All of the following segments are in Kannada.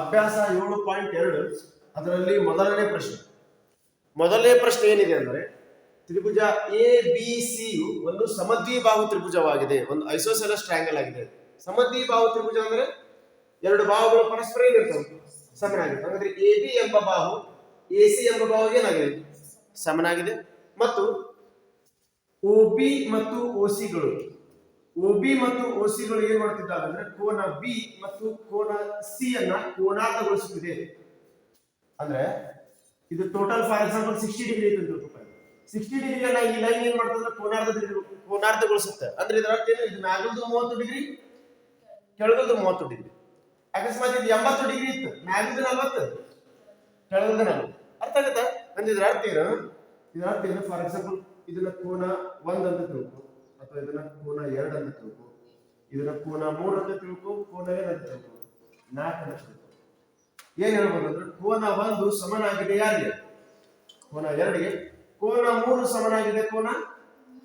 ಅಭ್ಯಾಸ ಏಳು ಪಾಯಿಂಟ್ ಎರಡು, ಅದರಲ್ಲಿ ಮೊದಲನೇ ಪ್ರಶ್ನೆ. ಮೊದಲನೇ ಪ್ರಶ್ನೆ ಏನಿದೆ ಅಂದರೆ, ತ್ರಿಭುಜ ಎ ಬಿ ಸಿ ಯು ಒಂದು ಸಮದ್ವಿಬಾಹು ತ್ರಿಭುಜವಾಗಿದೆ, ಒಂದು ಐಸೋಸೆಲಸ್ ಟ್ರಯಾಂಗಲ್ ಆಗಿದೆ. ಸಮದ್ವಿಬಾಹು ತ್ರಿಭುಜ ಅಂದ್ರೆ ಎರಡು ಬಾಹುಗಳು ಪರಸ್ಪರ ಏನಿರ್ತವೆ? ಸಮನಾಗಿದೆ ಹಾಗಾದ್ರೆ ಎ ಬಿ ಎಂಬ ಬಾಹು ಎ ಸಿ ಎಂಬ ಬಾಹು ಏನಾಗಿದೆ? ಸಮನಾಗಿದೆ. ಮತ್ತು ಒ ಬಿ ಮತ್ತು ಒ ಸಿಗಳು ಬಿ ಮತ್ತು ಒ ಸಿಗಳು ಏನ್ ಮಾಡ್ತಿದ್ದಾವೆ ಅಂದ್ರೆ ಕೋನ ಬಿ ಮತ್ತು ಕೋನ ಸಿ ಅನ್ನ ಕೋನಾರ್ಥಗೊಳಿಸುತ್ತಿದೆ ಅಂದ್ರೆ ಇದು total for example sixty degree ಐತೆ ಅಂತ ಡಿಗ್ರಿ ಸಿಕ್ಸ್ಟಿ ಡಿಗ್ರಿಯನ್ನ ಈ ಲೈನ್ ಏನ್ ಮಾಡ್ತಂದ್ರೆ ಕೋನಾರ್ಧ ಕೋನಾರ್ಧಗೊಳಿಸುತ್ತೆ. ಅಂದ್ರೆ ಇದರ ಅರ್ಥ ಏನು? ಇದು ಮ್ಯಾಗಲ್ದು ಮೂವತ್ತು ಡಿಗ್ರಿ ಕೆಳಗಲ್ದು ಮೂವತ್ತು ಡಿಗ್ರಿ ಅಕಸ್ಮಾತ್ ಇದು ಎಂಬತ್ತು ಡಿಗ್ರಿ ಇತ್ತು. ಮ್ಯಾಗಲ್ದು ನಲ್ವತ್ತು ಕೆಳಗಲ್ದು ನಲ್ವತ್ತು. ಅರ್ಥ ಆಗುತ್ತಾ? ಅಂದ್ರೆ ಇದರ ಅರ್ಥ ಏನು? ಇದರ ಅರ್ಥ ಏನು? ಫಾರ್ ಎಕ್ಸಾಂಪಲ್ ಇದನ್ನ ಕೋನ ಒಂದ್ ಅಂತ ತಿಳ್ಕೊ. ಇದನ್ನ ಕೋನ ಎರಡ್ ಅಂತ ತಿಳ್ಕೊ. ಇದನ್ನ ಕೋನ ಮೂರ್ ಅಂತ ತಿಳ್ಕೊ, ಕೋನ ಏನಂತ ತಿಳ್ಕೊ. ನಾಲ್ಕು ಅಂತ ತಿಳ್ಕೊ. ಏನ್ ಹೇಳ್ಬೋದು ಅಂದ್ರೆ ಕೋನ ಒಂದು ಸಮನಾಗಿದೆ ಯಾರಿಗೆ? ಕೋನ ಎರಡಿಗೆ. ಕೋನ ಮೂರು ಸಮನಾಗಿದೆ ಕೋನ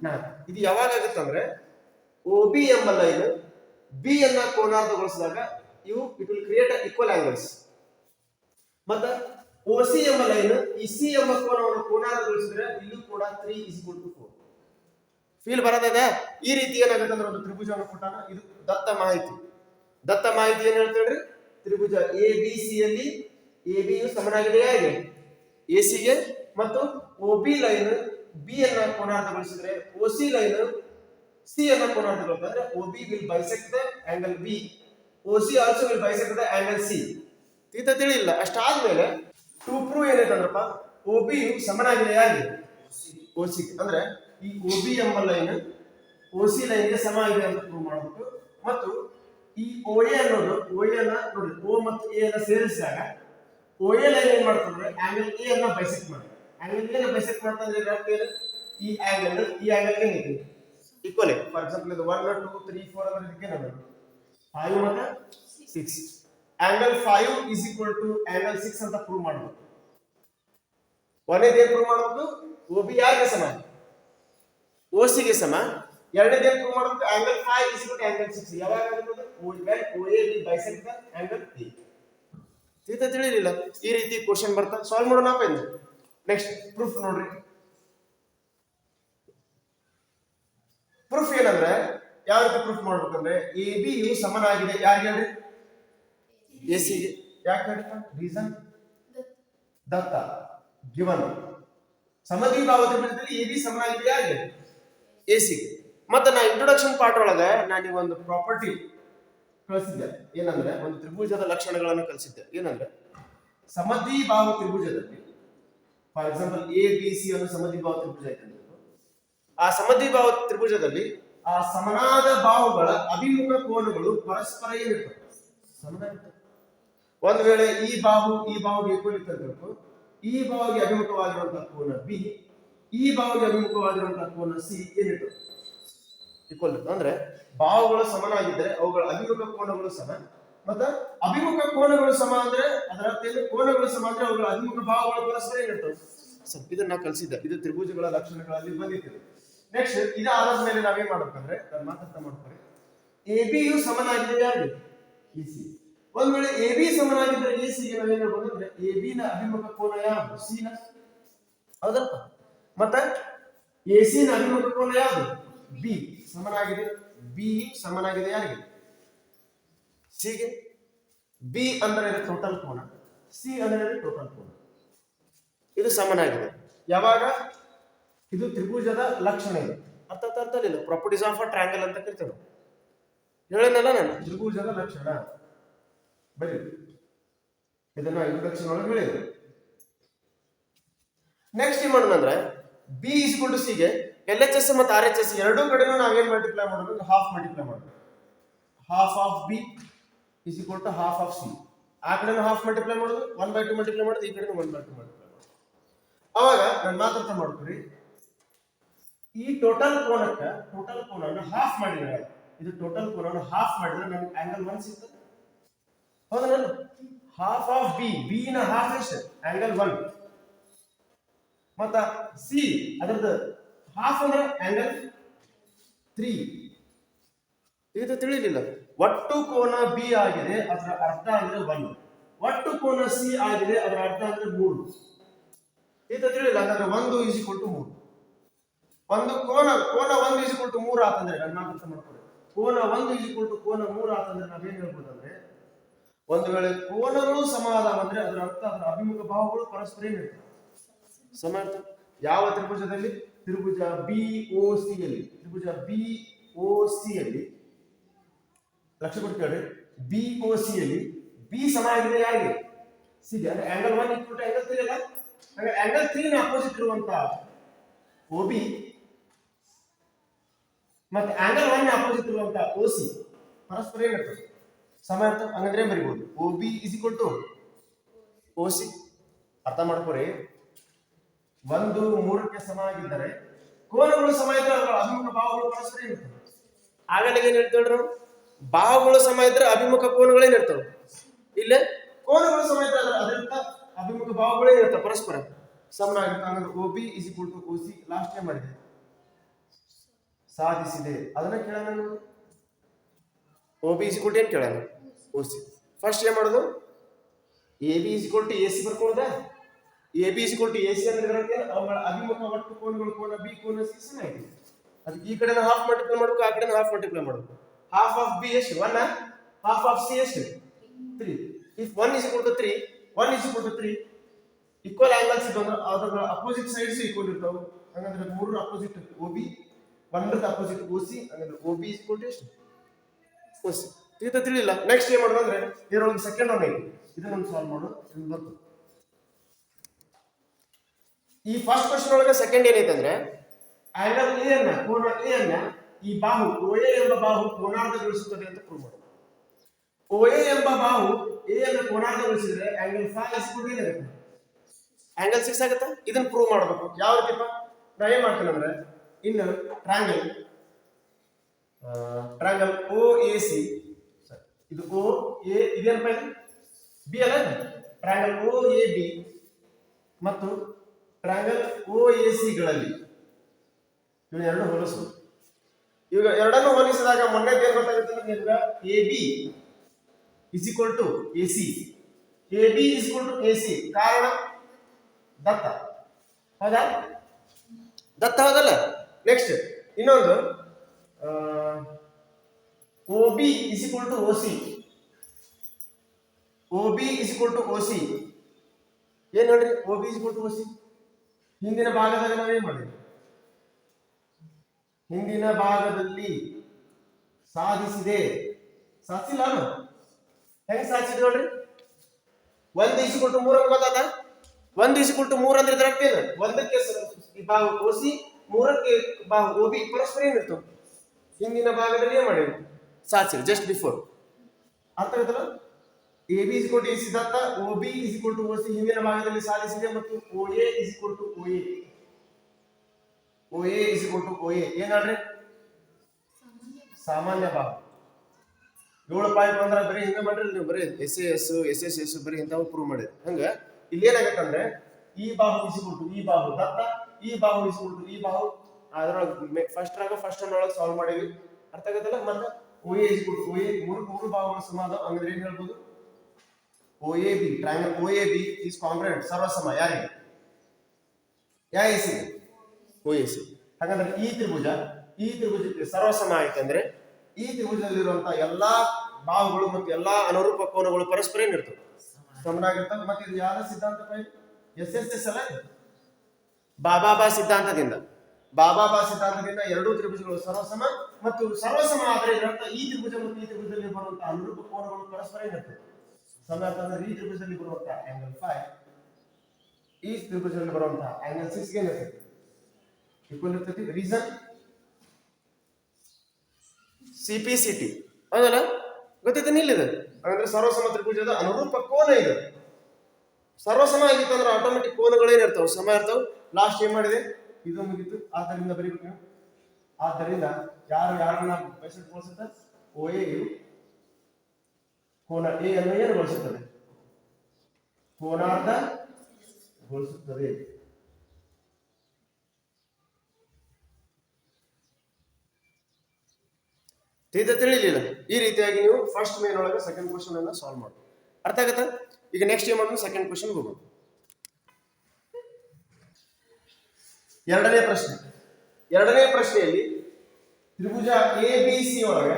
ನಾಲ್ಕು. ಇದು ಯಾವಾಗ ಆಗುತ್ತಂದ್ರೆ ಒ ಬಿ ಎಂಬ ಲೈನ್ ಬಿ ಅನ್ನ ಕೋನಾರ್ಧಗೊಳಿಸಿದಾಗ ಇವು it will create equal angles ಮತ್ತ ಓ ಸಿ ಎಂಬ ಲೈನ್ ಈ ಸಿ ಎಂಬ ಕೋನವನ್ನು ಕೋನಾರ್ಧಗೊಳಿಸಿದ್ರೆ ಇಲ್ಲೂ ಕೂಡ three is to four feel ಬರೋದಿದೆ ಈ ರೀತಿ ಏನಾಗುತ್ತೆ ಅಂದ್ರೆ ಒಂದು ತ್ರಿಭುಜವನ್ನು ಕೊಟ್ಟಾಗ ಇದು ದತ್ತ ಮಾಹಿತಿ. ದತ್ತ ಮಾಹಿತಿ ಏನ್ ಹೇಳ್ತೇಳ್ರಿ ತ್ರಿಭುಜ ಎ ಬಿ ಸಿ ಯಲ್ಲಿ ಎ ಬಿ ಯು ಸಮನಾಗಿದೆ ಹೇಗೆ? ಎ ಸಿ ಗೆ ಮತ್ತು ಒ ಬಿ ಲೈನ್ ಬಿ ಅನ್ನ ಕೋನಾರ್ಥಗೊಳಿಸಿದ್ರೆ ಒ ಸಿ ಲೈನ್ ಸಿ ಅನ್ನ ಕೋನಾರ್ಥಗೊಳಿಸಿದ್ರೆ ಅಂದ್ರೆ O B will bisect the angle B O C also will bisect the angle C ತೀತ ತಿಳಿಯಿಲ್ಲ. ಅಷ್ಟಾದ್ಮೇಲೆ ಟು ಪ್ರೂವ್ ಏನೈತಂದ್ರಪ್ಪ ಒ ಬಿ ಯು ಸಮನಾಗಿದೆ ಹೇಗೆ? ಒ ಸಿ ಅಂದ್ರೆ ಈ ಒ ಬಿ ಎಂಬ ಲೈನ್ ಒ ಸಿ ಲೈನ್ಗೆ ಸಮ ಇದೆ ಅಂತ ಪ್ರೂವ್ ಮಾಡ್ಬಿಟ್ಟು, ಮತ್ತು ಈ ಒ ಎ ಅನ್ನೋದು ಎ ಅನ್ನ ನೋಡಿ ಓ ಮತ್ತು ಎ ಅನ್ನ ಸೇರಿಸಿದಾಗ ಓ ಎ ಲೈನ್ ಏನ್ ಮಾಡ್ತಂದ್ರೆ ಆಂಗಲ್ ಎ ಅನ್ನ ಬೈಸೆಕ್ ಮಾಡ್ತಾರೆ ಆಂಗಲ್ ಎ ನ ಬೈಸೆಕ್ ಮಾಡ್ತಂದ್ರೆ ಇದರ ಅರ್ಥ ಏನು? ಈ ಆಂಗಲ್ ಈ ಆಂಗಲ್ ಏನಿದೆ ಈಕ್ವಲ್ ಫಾರ್ ಎಕ್ಸಾಂಪಲ್ ಇದು ಒನ್ ಟೂ ತ್ರೀ ಫೋರ್ ಅಂದ್ರೆ ಇದಕ್ಕೆ ಏನಾದ್ರು ಫೈವ್ ಮತ್ತೆ six angle five is equal to angle six ಅಂತ ಪ್ರೂವ್ ಮಾಡಬೇಕು. ಒನ್ ಏನ್ ಪ್ರೂವ್ ಮಾಡಬೇಕು? ಒ ಬಿ ಯಾರಿಗೆ ಸಮ ಓ ಸಿಗೆ ಸಮ? ಎರಡನೇದು ಏನ್ ಪ್ರೂವ್ ಮಾಡಬೇಕು angle five is to angle six ಯಾವಾಗ ಆಗುತ್ತದೆ? O when O A B bisect the angle ತಿಳಿಲಿಲ್ಲ. ಈ ರೀತಿ ಕ್ವಶನ್ ಬರ್ತಾ ಸಾಲ್ವ್ ಮಾಡೋಣ ಏನು ನೆಕ್ಸ್ಟ್ ಪ್ರೂಫ್ ನೋಡ್ರಿ. ಪ್ರೂಫ್ ಏನಂದ್ರೆ ಯಾವ ರೀತಿ ಪ್ರೂಫ್ ಮಾಡ್ಬೇಕಂದ್ರೆ ಎ ಬಿ ಯು ಸಮನಾಗಿದೆ. ಯಾರು ಹೇಳ್ರಿ? ಎ ಸಿಗೆ ಯಾಕೆ ರೀಸನ್ ದತ್ತ. ಗಿವನ್ ಸಮದಿ ಭಾವ ತ್ರಿಭುಜದಲ್ಲಿ ಎ ಬಿ ಸಮನಾಗಿದೆ ಯಾರಿಗೆ? ಎ ಸಿಗೆ ಮತ್ತೆ ನಾ ಇಂಟ್ರೊಡಕ್ಷನ್ ಪಾರ್ಟ್ ಒಳಗೆ ನಾನು ಒಂದು ಪ್ರಾಪರ್ಟಿ ಕಳಿಸಿದ್ದೆ. ಏನಂದ್ರೆ, ಒಂದು ತ್ರಿಭುಜದ ಲಕ್ಷಣಗಳನ್ನು ಕಲಿಸಿದ್ದೆ ಏನಂದ್ರೆ ಸಮಧಿ ಭಾವ ತ್ರಿಭುಜದಲ್ಲಿ for example A B C ಅನ್ನು ಸಮಧಿ ಭಾವ ತ್ರಿಭುಜ. ಆ ಸಮಧಿ ಭಾವ ತ್ರಿಭುಜದಲ್ಲಿ ಆ ಸಮನಾದ ಭಾವಗಳ ಅಭಿಮುಖ ಕೋನಗಳು ಪರಸ್ಪರ ಏನಿರ್ತವೆ? ಒಂದು ವೇಳೆ ಈ ಬಾಹು ಈ ಬಾಹುಗೆ ಅಂತ ಈ ಬಾಹುಗೆ ಅಭಿಮುಖವಾಗಿರುವಂತಹ ಕೋನ ಬಿ ಈ ಭಾವಗೆ ಅಭಿಮುಖವಾಗಿರುವಂತಹ ಕೋನ ಸಿ ಈಕ್ವಲ್ ಇರ್ತವೆ ಅಂದ್ರೆ ಬಾಹುಗಳು ಸಮನಾಗಿದ್ದರೆ ಅವುಗಳ ಅಭಿಮುಖ ಕೋನಗಳು ಸಮ. ಮತ್ತ ಅಭಿಮುಖ ಕೋನಗಳು ಸಮ ಅಂದ್ರೆ ಅದರ ಕೋನಗಳು ಸಮ ಅಂದ್ರೆ ಅವುಗಳ ಅಭಿಮುಖ ಭಾವಗಳು ಪರಸ್ಪರ ಏನಿರ್ತವೆ? ಸರ್ ಇದನ್ನ ಕಲಿಸಿದ್ದೆ ಇದು ತ್ರಿಭುಜಗಳ ಲಕ್ಷಣಗಳಲ್ಲಿ ಬಂದಿತ್ತು. ನೆಕ್ಸ್ಟ್ ಇದಾದ ಮೇಲೆ ನಾವೇನ್ ಮಾಡ್ಬೇಕಂದ್ರೆ ನಾನು ಮಾತಾಡ್ತಾ ಮಾಡ್ತಾರೆ. ಎ ಬಿ ಯು ಸಮನಾಗಿದೆ ಯಾರು ಸಿ ಒಂದ್ ವೇಳೆ ಎ ಬಿ ಸಮನಾಗಿದ್ರೆ ಎ ಸಿ ಗೆ ನಾವೇನ್ ಹೇಳ್ಬೋದು ಅಂದ್ರೆ ಎ ಬಿ ನ ಅಭಿಮುಖ ಕೋನ ಯಾವುದು? ಸಿ ನ. ಹೌದಲ್ಪ ಮತ್ತ ಎ ಸಿ ನ ಯಾವುದು? ಬಿ ಸಮನಾಗಿದೆ. ಬಿ ಸಮನಾಗಿದೆ ಯಾರಿಗೆ? ಸಿಗೆ ಬಿ ಅಂದ್ರೆ ಟೋಟಲ್ ಕೋನ. ಸಿ ಅಂದ್ರೆ ಟೋಟಲ್ ಕೋನ. ಇದು ಸಮನಾಗಿದೆ. ಯಾವಾಗ? ಇದು ತ್ರಿಭುಜದ ಲಕ್ಷಣ ಇದು. ಅರ್ಥ ಇಲ್ಲ ಪ್ರಾಪರ್ಟೀಸ್ ಆಫ್ ಅ ಟ್ರ್ಯಾಂಗಲ್ ಅಂತ ಕರಿತೇವೆ. ಹೇಳೇನಲ್ಲ ನಾನು. ತ್ರಿಭುಜದ ಲಕ್ಷಣ. ಬರೀ ಇದನ್ನ ಇಂಟ್ರೊಡಕ್ಷನ್ ಒಳಗೆ ಹೇಳಿದೆ ನೆಕ್ಸ್ಟ್ ಏನ್ ಮಾಡೋಣ ಅಂದ್ರೆ ಬಿ ಇಸ್ ಟು ಸಿಗೆ ಎಲ್ ಎಚ್ ಎಸ್ ಮತ್ತು ಆರ್ ಎಚ್ ಎಸ್ ಎರಡೂ ಕಡೆನೂ ನಾವೇನ್ ಮಲ್ಟಿಪ್ಲೈ ಮಾಡೋದು? ಹಾಫ್ ಮಲ್ಟಿಪ್ಲೈ ಮಾಡೋದು. Half of B is equal to half of C ಆ ಕಡೆನೂ ಹಾಫ್ ಮಲ್ಟಿಪ್ಲೈ ಮಾಡೋದು ಒನ್ ಬೈ ಟು ಮಲ್ಟಿಪ್ಲೈ ಮಾಡೋದು, ಈ ಕಡೆನೂ ಒನ್ ಬೈ ಟು ಮಲ್ಟಿಪ್ಲೈ ಮಾಡೋದು. ಅವಾಗ ನಾನು ಮಾತಾಡ್ತಾ ಮಾಡ್ತೀರಿ ಈ ಟೋಟಲ್ ಕೋನಕ್ಕೆ ಟೋಟಲ್ ಕೋನನ್ನು ಹಾಫ್ ಮಾಡಿದ್ರೆ ಇದು ಟೋಟಲ್ ಕೋನನ್ನು ಹಾಫ್ ಮಾಡಿದ್ರೆ ನಮ್ಗೆ ಆಂಗಲ್ ಒನ್ ಸಿಗ್ತದೆ. ನಾನು? ಹಾಫ್ ಆಫ್ ಬಿ ಬಿ ನ ಹಾಫ್ ಎಷ್ಟು? ಆಂಗಲ್ ಒನ್ ಮತ್ತ ಸಿ ಅದರದ್ದು ಹಾಫ್ ಅಂದ್ರೆ ಆಂಗಲ್ ತ್ರೀ ಇದು ತಿಳಿಲಿಲ್ಲ. ಒಟ್ಟು ಕೋನ ಬಿ ಆಗಿದೆ, ಅದರ ಅರ್ಧ ಅಂದ್ರೆ ಒನ್ ಒಟ್ಟು ಕೋನ ಸಿ ಆಗಿದೆ, ಅದರ ಅರ್ಥ ಅಂದ್ರೆ ಮೂರು. ಇದು ತಿಳಿಲಿಲ್ಲ, ಹಾಗಾದ್ರೆ ಒಂದು ಈಸ್ ಕೊಟ್ಟು ಮೂರು. ಒಂದು ಕೋನ ಕೋನ ಒಂದು ಈಸ್ ಕೊಟ್ಟು ಮೂರು ಆತಂದ್ರೆ ಗಮನ ಅರ್ಥ ಮಾಡ್ಕೊಳ್ಳಿ ಕೋನ ಒಂದು ಈಸ್ ಕೊಟ್ಟು ಕೋನ ಮೂರು ಆತಂದ್ರೆ ನಾವೇನ್ ಹೇಳ್ಬೋದು ಅಂದ್ರೆ ಒಂದು ವೇಳೆ ಕೋನಗಳು ಸಮಾಧಾನ ಅಂದ್ರೆ ಅದರ ಅರ್ಥ, ಅದರ ಅಭಿಮುಖ ಭಾವಗಳು ಪರಸ್ಪರ ಏನಿರ್ತವೆ ಸಮ ಇರ್ತವೆ ಯಾವ ತ್ರಿಭುಜದಲ್ಲಿ? ತ್ರಿಭುಜ ಬಿ ಓ ಸಿ ಯಲ್ಲಿ ತ್ರಿಭುಜ ಬಿ ಓ ಸಿ ಅಲ್ಲಿ. ಲಕ್ಷ ಕೊಟ್ಟು ಕೇಳ್ರಿ ಬಿ ಓ ಸಿ ಅಲ್ಲಿ. ಬಿ ಸಮ ಆಗಿದೆ ಯಾರಿಗೆ ಸಿಗೆ ಅಂದ್ರೆ angle one equal to angle three ಅಲ್ಲ? ಹಾಗೆ ಆಂಗಲ್ ತ್ರೀನ ಅಪೋಸಿಟ್ ಇರುವಂತ ಓ ಬಿ ಮತ್ತೆ ಆಂಗಲ್ ಒನ್ ಅಪೋಸಿಟ್ ಇರುವಂತ ಓ ಸಿ ಪರಸ್ಪರ ಏನಿರ್ತದೆ ಸಮ ಅಂತ ಹಂಗಂದ್ರೆ ಬರಿಬಹುದು O B is equal to O C ಅರ್ಥ ಮಾಡ್ಕೊರಿ. ಒಂದು ಮೂರಕ್ಕೆ ಸಮ ಆಗಿದ್ದರೆ ಕೋನಗಳು ಸಮ ಇದ್ರೆ ಅವುಗಳ ಅಭಿಮುಖ ಭಾವಗಳು ಪರಸ್ಪರ ಇರ್ತವೆ ಆಗಲೇ ಏನ್ ಹೇಳ್ತೇಳ್ರು? ಭಾವಗಳು ಸಮ ಇದ್ರೆ ಅಭಿಮುಖ ಕೋನಗಳೇನ್ ಇರ್ತವೆ. ಇಲ್ಲೇ? ಕೋನಗಳು ಸಮ ಇದ್ರೆ ಅದರ ಅದರಿಂದ ಅಭಿಮುಖ ಭಾವಗಳೇ ಇರ್ತವೆ ಪರಸ್ಪರ. ಸಮ ಆಗಿರ್ತಾವೆ ಅಂದ್ರೆ O B is equal to O C last time ಮಾಡಿದೆ. ಸಾಧಿಸಿದೆ. ಅದನ್ನ ಕೇಳೋಣ O B is equal to ಏನು ಕೇಳೋಣ? ಓ ಸಿ ಫಸ್ಟ್ ಏನ್ ಮಾಡೋದು? ಎ ಬಿ ಇಸ್ ಕೊಟ್ಟು ಟು ಎ ಸಿ ಬರ್ಕೊಳ್ಳೋದ ಎ ಬಿ ಇಸ್ ಕೊಟ್ಟು ಎ ಸಿ ಅಂದ್ರೆ ಅವುಗಳ ಅಭಿಮುಖ ಒಟ್ಟು ಕೋನಗಳು ಕೋನ ಬಿ ಕೋನ ಸಿ ಇದೆ. ಅದಕ್ಕೆ ಈ ಕಡೆ ಹಾಫ್ ಮಲ್ಟಿಪ್ಲೈ ಮಾಡಬೇಕು, ಆ ಕಡೆ ಹಾಫ್ ಮಲ್ಟಿಪ್ಲೈ ಮಾಡಬೇಕು. ಹಾಫ್ ಆಫ್ ಬಿ ಎಷ್ಟು? ಒನ್ ಹಾಫ್ ಆಫ್ ಸಿ ಎಷ್ಟು? Three if one is equal three one is equal to three equal angles ಇದ್ದು ಅಂದ್ರೆ ಅದರ ಅಪೋಸಿಟ್ ಸೈಡ್ಸ್ ಈಕ್ವಲ್ ಇರ್ತಾವೆ. ಹಂಗಂದ್ರೆ ಮೂರು ಅಪೋಸಿಟ್ ಓ ಬಿ ಒಂದರದ ಅಪೋಸಿಟ್ ಓ ಸಿ ಹಂಗಂದ್ರೆ ಓ ಬಿ ಇಸ್ ಟು ಎಷ್ಟು? ಓ ಸಿ ತಿಳಿಲ್ಲ ನೆಕ್ಸ್ಟ್ ಏನ್ ಮಾಡೋದು ಅಂದ್ರೆ ಒಂದು ಸೆಕೆಂಡ್ ಒನ್ ಐತಿ ಇದನ್ನ ಸಾಲ್ವ್ ಮಾಡೋದು ಬರ್ತದೆ ಈ ಫಸ್ಟ್ ಕ್ವಶನ್ ಒಳಗೆ ಸೆಕೆಂಡ್ ಏನೈತೆ ಅಂದ್ರೆ? ಈ ಬಾಹು ಓಎ ಎಂಬ ಬಾಹು ಕೋಣಾರ್ಧಗೊಳಿಸುತ್ತದೆ ಅಂತ ಪ್ರೂವ್ ಮಾಡೋದು ಓ ಎ ಎಂಬ ಬಾಹು ಎ ಅನ್ನು ಕೋನಾರ್ಧಗೊಳಿಸಿದ್ರೆ ಆಂಗಲ್ ಫೈವ್ ಕೂಡ ಏನಾಗುತ್ತೆ ಆಂಗಲ್ ಸಿಕ್ಸ್ ಆಗುತ್ತೆ? ಇದನ್ನ ಪ್ರೂವ್ ಮಾಡಬೇಕು. ಯಾವ ರೀತಿಪ್ಪ ನಾ ಏನ್ ಮಾಡ್ತೀನಿ ಅಂದ್ರೆ ಇನ್ನು triangle triangle O A C ಇದು ಓ ಎ ಇದೇನಪ್ಪ ಇದು? ಬಿ ಅಲ್ಲ ಟ್ರಾಂಗಲ್ ಓ ಎ ಬಿ ಮತ್ತು ಟ್ರಾಂಗಲ್ ಓ ಎ ಸಿಗಳಲ್ಲಿ ಇವು ಎರಡು ಹೋಲಿಸು. ಇವಾಗ ಎರಡನ್ನು ಹೋಲಿಸಿದಾಗ ಮೊನ್ನೆ ಏನ್ ಗೊತ್ತಾಗುತ್ತೆ ನಿಮ್ಗೆ A B is equal to A C A B is equal to A C ಕಾರಣ? ದತ್ತ. ಹೌದಾ? ದತ್ತ ಹೌದಲ್ಲ? ನೆಕ್ಸ್ಟ್ ಇನ್ನೊಂದು. O B is equal to O C O B is equal to O C ಏನ್ ನೋಡ್ರಿ O B is equal to O C ಹಿಂದಿನ ಭಾಗದಾಗ ನಾವೇನ್ ಮಾಡಿದ್ವಿ? ಹಿಂದಿನ ಭಾಗದಲ್ಲಿ ಸಾಧಿಸಿದೆ. ಸಾಧಿಸಿಲ್ಲ ನಾನು ಹೆಂಗ್ ಸಾಧಿಸಿದ್ ನೋಡ್ರಿ? ಒಂದ್ ದಿವಸ ಕೊಟ್ಟು ಮೂರ ಅಂತ ಗೊತ್ತಾತ ಒಂದ್ ಕೊಟ್ಟು ಮೂರ್ ಅಂದ್ರೆ ಇದ್ರ ಒಂದಕ್ಕೆ ಸ- ಈ ಭಾಗ ಓಸಿ ಮೂರಕ್ಕೆ ಭಾಗ ಓಬಿ ಪರಸ್ಪರ ಏನಿರ್ತು ಹಿಂದಿನ ಭಾಗದಲ್ಲಿ ಏನ್ ಮಾಡಿದ್ವಿ? ಸಾಧಿಸಿದೆ ಜಸ್ಟ್ ಬಿಫೋರ್ ಅರ್ಥ ಆಗುತ್ತಲ್ಲ A B is to A ಸಿದ್ಧಾಂತ O B is to O C ಹಿಂದಿನ ಭಾಗದಲ್ಲಿ ಸಾಧಿಸಿದೆ ಮತ್ತು O A is to O A O A is to O A ಏನಾಡ್ರಿ ಸಾಮಾನ್ಯ ಭಾಗ. ಏಳು ಪಾಯಿಂಟ್ ಅಂದ್ರೆ ಬರೀ ಹಿಂಗೆ ಮಾಡ್ರಿ, ನೀವು ಬರೀ S S S S S ಬರೀ ಇಂಥವು ಪ್ರೂವ್ ಮಾಡಿರಿ. ಹಂಗ? ಇಲ್ಲಿ ಏನಾಗತ್ತಂದ್ರೆ, ಈ ಬಾಹು ಇಸ್ಕೊಟ್ಟು ಈ ಬಾಹು ದತ್ತ, ಈ ಬಾಹು ಇಸ್ಕೊಟ್ಟು ಈ ಬಾಹು. ಅದ್ರೊಳಗೆ ಫಸ್ಟ್ ರಾಗ ಫಸ್ಟ್ ಒಳಗೆ ಸಾಲ್ವ್ ಮಾಡೀವಿ ಅರ್ಥ ಆಗತ್ತಲ್ಲ? ಮತ್ತೆ ಒ ಎ ಇಸ್ಕೊಟ್ಟು ಒ ಎ ಮೂರು ಮೂರು ಬಾಹುಗಳ ಸಮಾನ ಅಂದ್ರೆ ಏನ್ ಹೇಳ್ಬೋದು? O A B is congruent ಸರ್ವಸಮ ಯಾರಿಗೆ ಯಾ ಎ ಸಿ ಒ ಎ ಹಾಗಂದ್ರೆ ಈ ತ್ರಿಭುಜ ಈ ತ್ರಿಭುಜಕ್ಕೆ ಸರ್ವಸಮ ಆಯ್ತಂದ್ರೆ ಈ ತ್ರಿಭುಜದಲ್ಲಿರುವಂತಹ ಎಲ್ಲಾ ಬಾಹುಗಳು ಮತ್ತು ಎಲ್ಲಾ ಅನುರೂಪ ಕೋನಗಳು ಪರಸ್ಪರ ಏನಿರ್ತವೆ? ಸಮನಾಗಿರ್ತವೆ. ಮತ್ತೆ ಇದು ಯಾವ ಸಿದ್ಧಾಂತ ಎಸ್ ಎಸ್ ಎಸ್ ಅಲ್ಲ ಬಾಬಾ ಬಾ ಸಿದ್ಧಾಂತದಿಂದ. ಬಾಬಾ ಬಾ ಸಿದ್ಧಾಂತದಿಂದ ಎರಡೂ ತ್ರಿಭುಜಗಳು ಸರ್ವಸಮ ಮತ್ತು ಸರ್ವಸಮ ಆದರೆ ಈ ತ್ರಿಭುಜ ಮತ್ತು ಈ ತ್ರಿಭುಜದಲ್ಲಿ ಬರುವಂತಹ ಅನುರೂಪ ಕೋನಗಳು ಪರಸ್ಪರ ಏನಿರ್ತವೆ? ಸಮ ಅಂತಂದ್ರೆ ಈ ತ್ರಿಭುಜದಲ್ಲಿ ಬರುವಂತಹ ಆಂಗಲ್ ಫೈವ್ ಈ ತ್ರಿಭುಜದಲ್ಲಿ ಬರುವಂತಹ ಆಂಗಲ್ ಸಿಕ್ಸ್ ಏನಿರ್ತೈತಿ? ಈಕ್ವಲ್ ಇರ್ತೈತಿ reason C P C T ಹೌದಲ್ಲ? ಗೊತ್ತೈತೆ ನಿಲ್ಲಿದೆ ಅಂದ್ರೆ ಸರ್ವಸಮ ತ್ರಿಭುಜದ ಅನುರೂಪ ಕೋನ ಇದೆ. ಸರ್ವಸಮ ಆಗಿತ್ತು ಅಂದ್ರೆ ಆಟೋಮೆಟಿಕ್ ಇರ್ತವೆ. ಸಮ ಇರ್ತಾವೆ. ಲಾಸ್ಟ್ ಏನ್ ಮಾಡಿದೆ? ಇದು ಮುಗಿತು. ಆದ್ದರಿಂದ ಬರೀಬೇಕು. ಆದ್ದರಿಂದ ಯಾರು ಯಾರನ್ನ ಬಯಸಿಟ್ಟು ಬಳಸುತ್ತೆ ಓ ಎ ಯು ಕೋನ ಎ ಅನ್ನು ಏನು ಗೊಳಿಸುತ್ತದೆ? ಕೋನಾರ್ಧ ಗೊಳಿಸುತ್ತದೆ. ತೀತ ತಿಳಿಲಿಲ್ಲ. ಈ ರೀತಿಯಾಗಿ ನೀವು ಫಸ್ಟ್ ಮೇನ್ ಒಳಗೆ ಸೆಕೆಂಡ್ ಕ್ವಶನ್ ಅನ್ನ ಸಾಲ್ವ್ ಮಾಡಿ ಅರ್ಥ ಆಗತ್ತ? ಈಗ ನೆಕ್ಸ್ಟ್ ಏನ್ ಮಾಡೋಣ ಸೆಕೆಂಡ್ ಕ್ವಶನ್ ಹೋಗೋಣ ಎರಡನೇ ಪ್ರಶ್ನೆ. ಎರಡನೇ ಪ್ರಶ್ನೆಯಲ್ಲಿ ತ್ರಿಭುಜ ಎ ಬಿ ಸಿ ಒಳಗೆ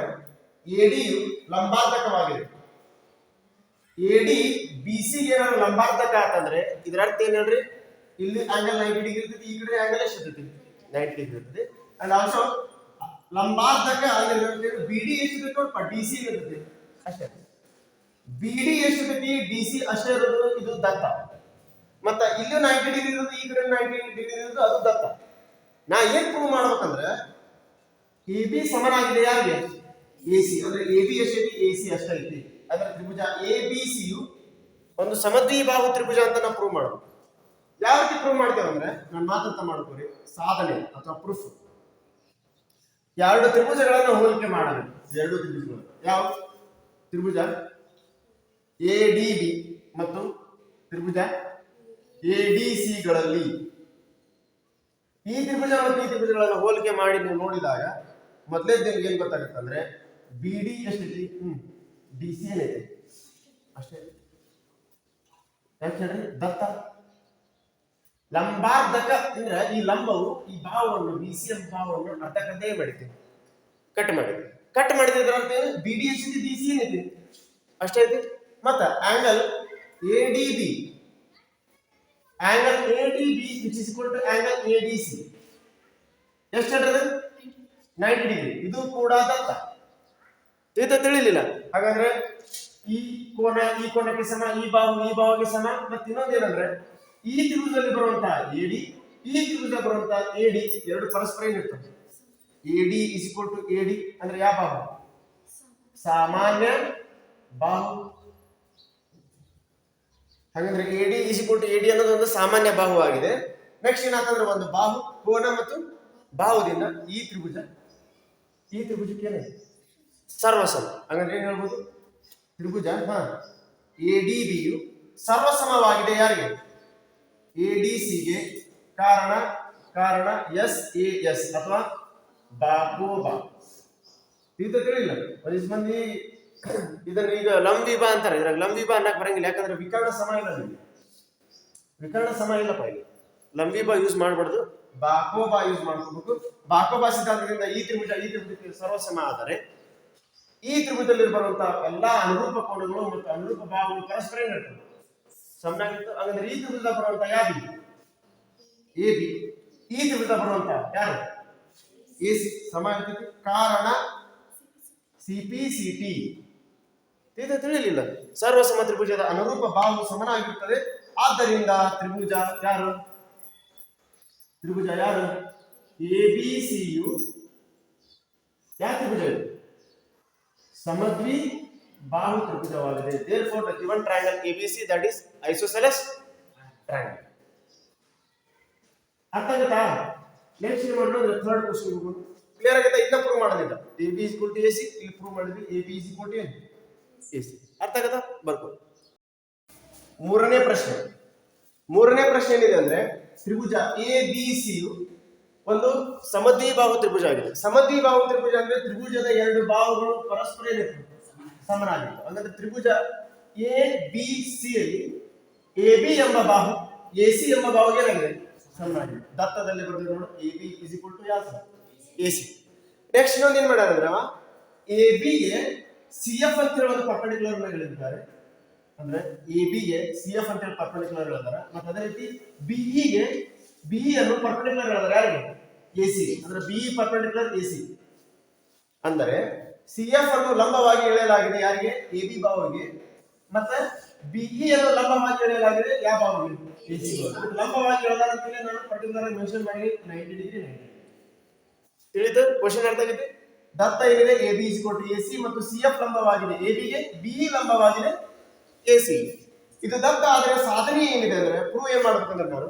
ಎಡಿಯು ಲಂಬಾರ್ಧಕವಾಗಿದೆ ಎಡಿ ಬಿ ಸಿ ಏನಾದ್ರು ಲಂಬಾರ್ಧಕ ಆತಂದ್ರೆ ಇದರ ಅರ್ಥ ಏನ್ ಹೇಳ್ರಿ ಇಲ್ಲಿ ಆಂಗಲ್ ನೈಂಟಿ ಡಿಗ್ರಿ ಇರ್ತೈತಿ, ಈ ಕಡೆ ಆಂಗಲ್ ಎಷ್ಟು ಇರ್ತೈತಿ? ನೈಂಟಿ ಡಿಗ್ರಿ ಇರ್ತೈತಿ. ಅಂಡ್ ಆಲ್ಸೋ ಲಂಬಾರ್ಧಕ ಬಿ ಡಿ ಎಷ್ಟು ಡಿ ಸಿ ಇರ್ತೈತಿ. ಅಷ್ಟೇ. ಬಿ ಡಿ ಎಷ್ಟು ಇರ್ತೈತಿ? ಡಿ ಸಿ ಅಷ್ಟೇ ಇರೋದು, ಇದು ದತ್ತ. ಮತ್ತ ಇಲ್ಲಿ ನೈಂಟಿ ಡಿಗ್ರಿ ಇರೋದು, ಈ ಕಡೆ ನೈಂಟಿ ಡಿಗ್ರಿ ಇರೋದು, ಅದು ದತ್ತ. ನಾ ಏನ್ ಪ್ರೂವ್ ಮಾಡ್ಬೇಕಂದ್ರೆ ಎ ಬಿ ಸಮನಾಗಿದೆ ಯಾರಿಗೆ? ಎ ಸಿ ಅಂದ್ರೆ ಎ ಬಿ ಎಷ್ಟೈತಿ ಎ ಸಿ ಅಷ್ಟೈತಿ ಅಂದ್ರೆ ತ್ರಿಭುಜ ಎ ಬಿ ಸಿ ಯು ಒಂದು ಸಮದ್ವಿಬಾಹು ತ್ರಿಭುಜ ಅಂತ ನಾವು ಪ್ರೂವ್ ಮಾಡೋದು ಯಾವ ರೀತಿ ಪ್ರೂವ್ ಮಾಡ್ತೇವೆ ಅಂದ್ರೆ ನಾನು ಮಾತಂತ ಮಾಡ್ಕೋರಿ. ಸಾಧನೆ ಅಥವಾ ಪ್ರೂಫ್ ಎರಡು ತ್ರಿಭುಜಗಳನ್ನು ಹೋಲಿಕೆ ಮಾಡಬೇಕು ಎರಡು ತ್ರಿಭುಜಗಳು. ಯಾವ? ತ್ರಿಭುಜ ಎ ಡಿ ಬಿ ಮತ್ತು ತ್ರಿಭುಜ ಎ ಡಿ ಸಿಗಳಲ್ಲಿ ಈ ತ್ರಿಭುಜ ಮತ್ತು ಈ ತ್ರಿಭುಜಗಳನ್ನು ಹೋಲಿಕೆ ಮಾಡಿ ನೀವು ನೋಡಿದಾಗ ಮೊದಲೇ ನಿಮ್ಗೆ ಏನ್ ಗೊತ್ತಾಗುತ್ತೆ ಅಂದ್ರೆ ಬಿ ಡಿ ಎಷ್ಟಿದೆ ಹ್ಮ್ ಡಿ ಸಿ ಏನೈತಿ ಅಷ್ಟೇ. ಯಾಕೆ ಹೇಳ್ರಿ? ದತ್ತ. ಲಂಬಾರ್ಧಕ ಅಂದ್ರೆ ಈ ಲಂಬವು ಈ ಭಾವವನ್ನು ಬಿ ಸಿ ಎಂಬ ಭಾವವನ್ನು ಅರ್ಧಕದೇ ಮಾಡಿದ್ದೀವಿ ಕಟ್ ಮಾಡಿದ್ವಿ ಕಟ್ ಮಾಡಿದ್ರೆ ಅರ್ಥ ಏನು? ಬಿ ಡಿ ಎಷ್ಟಿದೆ ಬಿ ಸಿ ಏನೈತಿ ಅಷ್ಟೇ ಐತಿ. ಮತ್ತ angle A D B angle A D B which is to angle A D C ಎಷ್ಟು ಹೇಳ್ರಿ ನೈಂಟಿ ಡಿಗ್ರಿ ಇದು ಕೂಡ ದತ್ತ. ಇದು ತಿಳಿಲಿಲ್ಲ. ಹಾಗಾದ್ರೆ ಈ ಕೋನ, ಈ ಕೋನಕ್ಕೆ ಸಮ, ಈ ಬಾವು, ಈ ಬಾವಿಗೆ ಸಮ, ಮತ್ತೆ ಇನ್ನೊಂದು ಏನಂದ್ರೆ ಈ ತ್ರಿಭುಜದಲ್ಲಿ ಬರುವಂತಹ ಎಡಿ ಈ ತ್ರಿಭುಜ ಬರುವಂತಹ ಎಡಿ ಎರಡು ಪರಸ್ಪರ ಏನಿರ್ತದೆ? ಎಡಿ ಇಸ್ ಇಕ್ವಲ್ ಟು ಎಡಿ ಅಂದ್ರೆ ಯಾವ ಬಾಹು ಸಾಮಾನ್ಯ ಬಾಹು ಹಾಗಂದ್ರೆ ಎಡಿ ಇಸ್ ಇಕ್ವಲ್ ಟು ಎಡಿ ಅನ್ನೋದು ಒಂದು ಸಾಮಾನ್ಯ ಬಾಹು ಆಗಿದೆ. ನೆಕ್ಸ್ಟ್ ಏನಾಗ್ತಂದ್ರೆ ಒಂದು ಬಾಹು, ಕೋನ ಮತ್ತು ಬಾಹುದಿಂದ ಈ ತ್ರಿಭುಜ. ಈ ತ್ರಿಭುಜಕ್ಕೆ ಏನಿದೆ ಸರ್ವಸಮ ಹಾಗಂದ್ರೆ ಏನ್ ಹೇಳ್ಬೋದು? ತ್ರಿಭುಜ ಹಾ. ಎ ಡಿ ಬಿಯು ಸರ್ವಸಮವಾಗಿದೆ ಯಾರಿಗೆ? ಎ ಡಿ ಸಿಗೆ ಕಾರಣ ಕಾರಣ ಎಸ್ ಎ ಎಸ್ ಅಥವಾ ಬಾಕೋ ಬಾ. ಇದು ತಿಳಿಲ್ಲ ಒಂದಿಷ್ಟು ಮಂದಿ ಇದನ್ನ ಈಗ ಲಂಬಿಬ ಅಂತಾರೆ. ಇದ್ರಾಗ ಲಂಬಿಬ ಅನ್ನಕ್ ಬರಂಗಿಲ್ಲ. ಯಾಕಂದ್ರೆ ವಿಕರ್ಣ ಸಮ ಇಲ್ಲ ನಿಮಗೆ. ವಿಕರ್ಣ ಸಮ ಇಲ್ಲಪ್ಪ ಇಲ್ಲಿ. ಲಂಬಿಬ ಯೂಸ್ ಮಾಡಬಾರ್ದು. ಬಾಕೋಬಾ ಯೂಸ್ ಮಾಡ್ಕೋಬೇಕು. ಬಾಕೋಬಾ ಸಿದ್ಧಾಂತದಿಂದ ಈ ತ್ರಿಭುಜ, ಈ ತ್ರಿಭುಜಕ್ಕೆ ಸರ್ವಸಮ ಆದರೆ ಈ ತ್ರಿಭುಜದಲ್ಲಿ ಬರುವಂತಹ ಎಲ್ಲಾ ಅನುರೂಪ ಕೋಣಗಳು ಮತ್ತು ಅನುರೂಪ ಭಾವಗಳು ಪರಸ್ಪರ ಏನಿರ್ತವೆ ಸಮನಾಗಿತ್ತು ಹಾಗಂದ್ರೆ ಈ ತ್ರಿಭುಜದ ಬರುವಂತ ಯಾವ ಎ, ಬಿ. ಈ ತ್ರಿಭುಜದ ಬರುವಂತ ಯಾರು? A, C. ಸಮ ಕಾರಣ ಸಿ, ಪಿ, ಸಿ, ಟಿ. ಇದು ತಿಳಿಲಿಲ್ಲ. ಸರ್ವಸಮ ತ್ರಿಭುಜದ ಅನುರೂಪ ಬಾಹು ಸಮನಾಗಿರುತ್ತದೆ ಆದ್ದರಿಂದ ತ್ರಿಭುಜ ಯಾರು? ತ್ರಿಭುಜ ಯಾರು? A, B, C, U. ಯಾವ ತ್ರಿಭುಜ ಇದು? ಸಮದ್ವಿ ಬಾಹು ತ್ರಿಭುಜವಾಗಿದೆ. Therefore the given triangle A B C that is isosceles triangle ಅರ್ಥ ಆಗುತ್ತಾ? ನೆಕ್ಸ್ಟ್ ಏನು ಮಾಡೋದು ಥರ್ಡ್ ಕ್ವಶನ್ ಹೋಗೋದು ಕ್ಲಿಯರ್ ಆಗುತ್ತೆ ಇಲ್ಲ ಪ್ರೂವ್ ಮಾಡೋದಿಲ್ಲ A B is to A C ಇಲ್ಲಿ ಪ್ರೂವ್ ಮಾಡಿದ್ವಿ. A B is to A C ಅರ್ಥ ಆಗತ್ತಾ? ಬರ್ಬೋದು ಮೂರನೇ ಪ್ರಶ್ನೆ. ಮೂರನೇ ಪ್ರಶ್ನೆ ಏನಿದೆ ಅಂದ್ರೆ, ತ್ರಿಭುಜ ಎ ಬಿ ಸಿ ಒಂದು ಸಮದ್ವಿಬಾಹು ತ್ರಿಭುಜ ಆಗಿದೆ. ಸಮದ್ವಿಬಾಹು ತ್ರಿಭುಜ ಅಂದ್ರೆ ತ್ರಿಭುಜದ ಎರಡು ಬಾಹುಗಳು ಪರಸ್ಪರ ಸಮನಾಗಿತ್ತು ಹಾಗಾದ್ರೆ ತ್ರಿಭುಜ ಎ ಬಿ ಸಿ ಅಲ್ಲಿ ಎ ಬಿ ಎಂಬ ಬಾಹು ಎ ಸಿ ಎಂಬ ಬಾಹು ಏನಾಗಿದೆ? ಸಮನಾಗಿದೆ. ದತ್ತದಲ್ಲಿ ಬರೆದಿದೆ ನೋಡು. A B is equal to ಯಾವ ಎ ಸಿ ನೆಕ್ಸ್ಟ್ ಇನ್ನೊಂದು ಏನ್ ಮಾಡ್ಯಾರ ಎ ಬಿಗೆ ಸಿ ಎಫ್ ಅಂತ ಹೇಳಿ ಒಂದು ಪರ್ಪಂಡಿಕ್ಯುಲರ್ ಹೇಳಿದ್ದಾರೆ ಅಂದ್ರೆ ಎ ಬಿಗೆ ಸಿ ಎಫ್ ಅಂತ ಹೇಳಿ ಪರ್ಪಂಡಿಕ್ಯುಲರ್ ಹೇಳಿದಾರೆ ಮತ್ತೆ ಅದೇ ರೀತಿ ಬಿಇಗೆ ಬಿಇ ಅನ್ನು ಪರ್ಪಂಡಿಕ್ಯುಲರ್ ಹೇಳಿದಾರೆ ಯಾರಿಗೆ? ಎ ಸಿ ಅಂದ್ರೆ ಬಿ ಪರ್ಪೆಂಡಿಕ್ಯುಲರ್ ಎ ಸಿ ಅಂದರೆ ಸಿ ಎಫ್ ಅನ್ನು ಲಂಬವಾಗಿ ಎಳೆಯಲಾಗಿದೆ ಯಾರಿಗೆ? ಎ ಬಿ ಬಾವಿಗೆ ಮತ್ತೆ ಬಿಇ ಅನ್ನು ಲಂಬವಾಗಿ ಎಳೆಯಲಾಗಿದೆ ಯಾವ ಬಾವಿಗೆ ಎ ಸಿ ಲಂಬವಾಗಿ ಎಳೆದಾರ ಅಂತೇಳಿ ನಾನು ಪರ್ಟಿಕ್ಯುಲರ್ ಮೆನ್ಷನ್ ಮಾಡಿ ನೈಂಟಿ ಡಿಗ್ರಿ ನೈಂಟಿ ತಿಳಿದು ಕ್ವಶನ್ ಅರ್ಥ ಆಗಿದೆ ದತ್ತ ಏನಿದೆ ಎ ಬಿ ಇಸ್ ಕೊಟ್ಟು ಎ ಸಿ ಮತ್ತು ಸಿ ಎಫ್ ಲಂಬವಾಗಿದೆ. ಎ ಬಿಗೆ ಬಿ ಲಂಬವಾಗಿದೆ ಎ ಸಿ ಇದು ದತ್ತ ಆದರೆ ಸಾಧನೆ ಏನಿದೆ ಅಂದ್ರೆ ಪ್ರೂವ್ ಏನ್ ಮಾಡ್ಬೇಕಂದ್ರೆ ನಾನು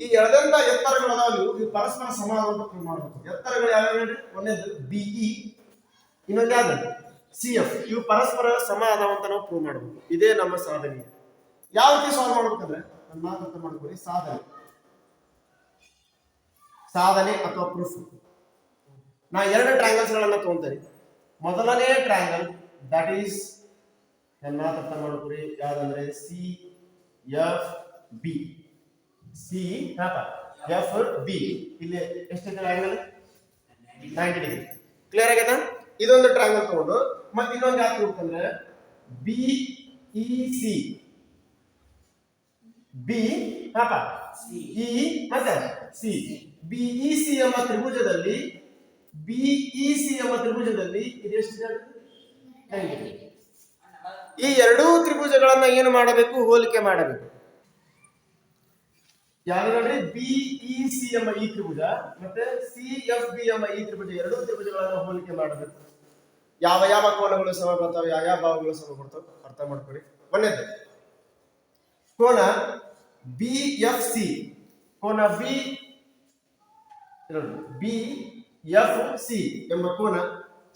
ಈ ಎಳೆದಂತ ಎತ್ತರಗಳು ಅದಾವಲ್ಲಿ ಇವು ಪರಸ್ಪರ ಸಮಾನ ಅಂತ ಪ್ರೂವ್ ಮಾಡಬೇಕು ಎತ್ತರಗಳು ಯಾವ್ಯಾವ ಹೇಳಿ ಒಂದೇದು ಬಿಇ ಇನ್ನೊಂದು ಯಾವ್ದು? ಸಿ ಎಫ್ ಇವು ಪರಸ್ಪರ ಸಮ ಅದಾವ ಅಂತ ನಾವು ಪ್ರೂವ್ ಮಾಡಬೇಕು. ಇದೇ ನಮ್ಮ ಸಾಧನೆ. ಯಾವ ರೀತಿ ಸಾಲ್ವ್ ಮಾಡ್ಬೇಕಂದ್ರೆ? ನನ್ನ ಮಾತು ಅರ್ಥ ಮಾಡ್ಕೊಳ್ಳಿ. ಸಾಧನೆ. ಸಾಧನೆ ಅಥವಾ ಪ್ರೂಫ್ ನಾ ಎರಡು ಟ್ರಯಾಂಗಲ್ಸ್ ಗಳನ್ನ ತಗೊಂತೇನೆ. ಮೊದಲನೇ ಟ್ರಯಾಂಗಲ್ ದಟ್ ಈಸ್ ನನ್ನ ಮಾತು ಅರ್ಥ ಮಾಡ್ಕೊರಿ ಯಾವ್ದಂದ್ರೆ? C F B C F B ಇಲ್ಲಿ ಎಷ್ಟೈತೆ ಆಂಗಲ್ ನೈಂಟಿ ಡಿಗ್ರಿ ಕ್ಲಿಯರ್ ಆಗ್ಯದ ಇದೊಂದು ಟ್ರಯಾಂಗಲ್ ತಗೊಂಡು, ಮತ್ತೆ ಇನ್ನೊಂದು ಯಾಕೆ ಹೋಗ್ತಂದ್ರೆ ಬಿ ಇ ಸಿ ಬಿ ಹಾಪ ಇ ಮತ್ತೆ? ಸಿ ಬಿ ಇ ಸಿ ಎಂಬ ತ್ರಿಭುಜದಲ್ಲಿ ಇ ಸಿ ಎಂಬ ತ್ರಿಭುಜದಲ್ಲಿ ಇದು ಈ ಎರಡೂ ತ್ರಿಭುಜಗಳನ್ನ ಏನು ಮಾಡಬೇಕು? ಹೋಲಿಕೆ ಮಾಡಬೇಕು. ಯಾವ್ದು ನೋಡ್ರಿ ಬಿ ಇ ಸಿ ಎಂಬ ಈ ತ್ರಿಭುಜ, ಮತ್ತೆ ಸಿ ಎಫ್ ಬಿ ಎಂಬ ಈ ತ್ರಿಭುಜ, ಎರಡು ತ್ರಿಭುಜಗಳನ್ನ ಹೋಲಿಕೆ ಮಾಡಬೇಕು ಯಾವ ಯಾವ ಕೋನಗಳು ಸಮ ಬರ್ತಾವೆ, ಯಾವ ಯಾವ ಭಾವಗಳು ಸಮ ಬರ್ತಾವೆ ಅರ್ಥ ಮಾಡ್ಕೊಳ್ಳಿ. ಒಂದೇದು ಕೋನ ಬಿ ಎಫ್ ಸಿ ಕೋನ ಬಿ ಬಿ ಎಫ್ ಸಿ ಎಂಬ ಕೋನ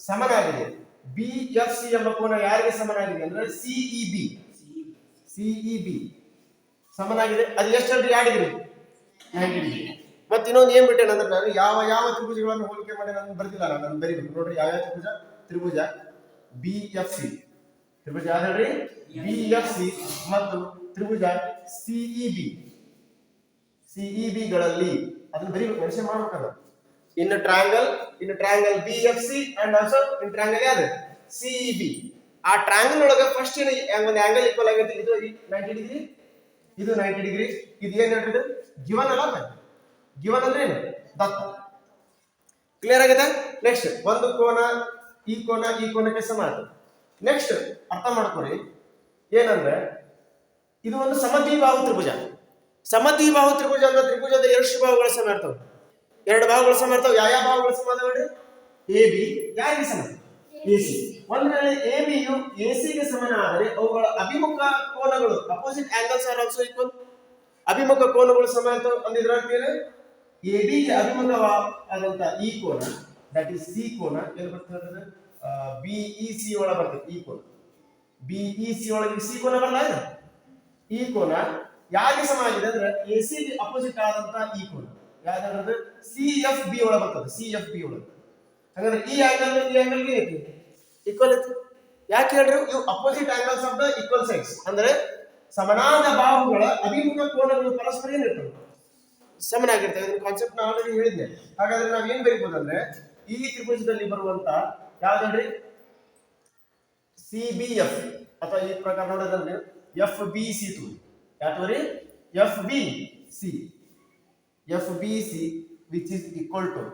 ಸಮನಾಗಿದೆ. ಬಿ ಎಫ್ ಸಿ ಎಂಬ ಕೋನ ಯಾರಿಗೆ ಸಮನಾಗಿದೆ ಅಂದ್ರೆ ಸಿಇ ಬಿ ಸಿಇ ಬಿ ಸಮನಾಗಿದೆ ಅದು ಎಷ್ಟು ಎರಡು ಡಿಗ್ರಿ ಮತ್ತೆ ಇನ್ನೊಂದು ಏನ್ ಬಿಟ್ಟೆ ಅಂದ್ರೆ ನಾನು ಯಾವ ಯಾವ ತ್ರಿಭುಜಗಳನ್ನು ಹೋಲಿಕೆ ಮಾಡಿ ನಾನು ಬರ್ತಿಲ್ಲ ನಾನು ಬರೀ ಬರೀಬೇಕು. ನೋಡ್ರಿ ಯಾವ ಯಾವ ತ್ರಿಭುಜ? ತ್ರಿಭುಜ ಬಿ ಎಫ್ ಸಿ ತ್ರಿಭುಜ ಯಾವ್ದು ಹೇಳ್ರಿ? ಬಿ ಎಫ್ ಸಿ ಮತ್ತು ತ್ರಿಭುಜ ಸಿಇ ಬಿ ಸಿಇ ಬಿ ಗಳಲ್ಲಿ ಅದನ್ನ ಬರೀಬೇಕು. ಮೆನ್ಷನ್ ಮಾಡ್ಬೇಕಲ್ಲ in triangle in triangle B F C and also in triangle ಯಾವ್ದು? ಸಿಇ ಬಿ ಆ ಟ್ರಯಾಂಗಲ್ ಒಳಗೆ ಫಸ್ಟ್ ಏನು ಒಂದು ಆಂಗಲ್ ಈಕ್ವಲ್ ಆಗಿರ್ತೀವಿ ಇದು ನೈಂಟಿ ಡಿಗ್ರಿ ಇದು ನೈಂಟಿ ಡಿಗ್ರಿ ಇದು ಏನ್ ಹೇಳ್ತಿದೆ ಗಿವನ್ ಅಲ್ಲ ಗಿವನ್ ಅಂದ್ರೆ ಏನು? ದತ್ತ. ಕ್ಲಿಯರ್ ಆಗಿದೆ ನೆಕ್ಸ್ಟ್ ಒಂದು ಕೋನ, ಈ ಕೋನ, ಈ ಕೋನಕ್ಕೆ ಸಮಾನ ನೆಕ್ಸ್ಟ್ ಅರ್ಥ ಮಾಡ್ಕೊಳ್ಳಿ. ಏನಂದ್ರೆ, ಇದು ಒಂದು ಸಮದ್ವಿಬಾಹು ತ್ರಿಭುಜ. ಸಮದ್ವಿಬಾಹು ತ್ರಿಭುಜ ಅಂದ್ರೆ ತ್ರಿಭುಜದ ಎರಡು ಭಾವಗಳ ಸಮ ಇರ್ತವೆ. ಎರಡು ಭಾವಗಳ ಸಮ ಇರ್ತವೆ. ಯಾವ ಯಾವ ಬಾಹುಗಳ ಸಮ ಅದಾವ ಹೇಳ್ರಿ ಎ ಬಿ ಯಾರಿಗೆ ಸಮ? ಎ ಸಿ ಒಂದ್ ವೇಳೆ ಎ ಬಿಯು ಎ ಸಿಗೆ ಸಮನಾದರೆ ಅವುಗಳ ಅಭಿಮುಖ ಕೋನಗಳು opposite angles are also equal ಅಭಿಮುಖ ಕೋನಗಳು ಸಮ ಅಂತ ಅಂದಿದ್ರ ಏನು ಎ ಬಿಗೆ ಅಭಿಮುಖವಾದಂತ ಈ ಕೋನ ದಟ್ ಈಸ್ ಸಿ ಕೋನ, ಎಲ್ಲಿ ಬರ್ತದೆ ಬಿ ಇ ಸಿ ಒಳ ಬರ್ತದೆ ಈ ಕೋನ. ಬಿ ಇ ಸಿ ಒಳಗೆ ಸಿ ಕೋನ ಬರಲ್ಲ ಇದು? ಈ ಕೋನ ಯಾರಿಗೆ ಸಮ ಆಗಿದೆ ಅಂದ್ರೆ ಎ ಸಿ ಅಪೋಸಿಟ್ ಆದಂತ ಈ ಕೋನ. ಯಾವ್ದಾದ್ರೆ ಸಿ ಎಫ್ ಬಿ ಒಳಗೆ ಬರ್ತದೆ ಸಿ ಎಫ್ ಬಿ ಒಳಗೆ. ಹಾಗಾದ್ರೆ ಈ ಆಂಗಲ್ ಈ ಆಂಗಲ್ ಐತಿ ಈಕ್ವಲ್ ಐತಿ ಯಾಕೆ ಹೇಳ್ರಿ? ಇವು opposite angles of the equal sides ಅಂದ್ರೆ ಸಮನಾದ ಬಾಹುಗಳ ಅಭಿಮುಖ ಕೋನಗಳು ಪರಸ್ಪರ ಏನಿರ್ತವೆ? ಸಮನಾಗಿರ್ತವೆ. ಇದನ್ನ ಕಾನ್ಸೆಪ್ಟ್ ನಾನು ಆಲ್ರೆಡಿ ಹೇಳಿದ್ದೆ ಹಾಗಾದ್ರೆ ನಾವ್ ಏನ್ ಬರೀಬಹುದು ಅಂದ್ರೆ ಈ ತ್ರಿಭುಜದಲ್ಲಿ ಬರುವಂತ ಯಾವ್ದು ಹೇಳ್ರಿ? ಸಿ ಬಿ ಎಫ್ ಅಥವಾ ಈ ಪ್ರಕಾರ ನೋಡೋದಂದ್ರೆ ಎಫ್ ಬಿ ಸಿ ಟು ಯಾವ್ದು ರೀ F B C F B C which is equal to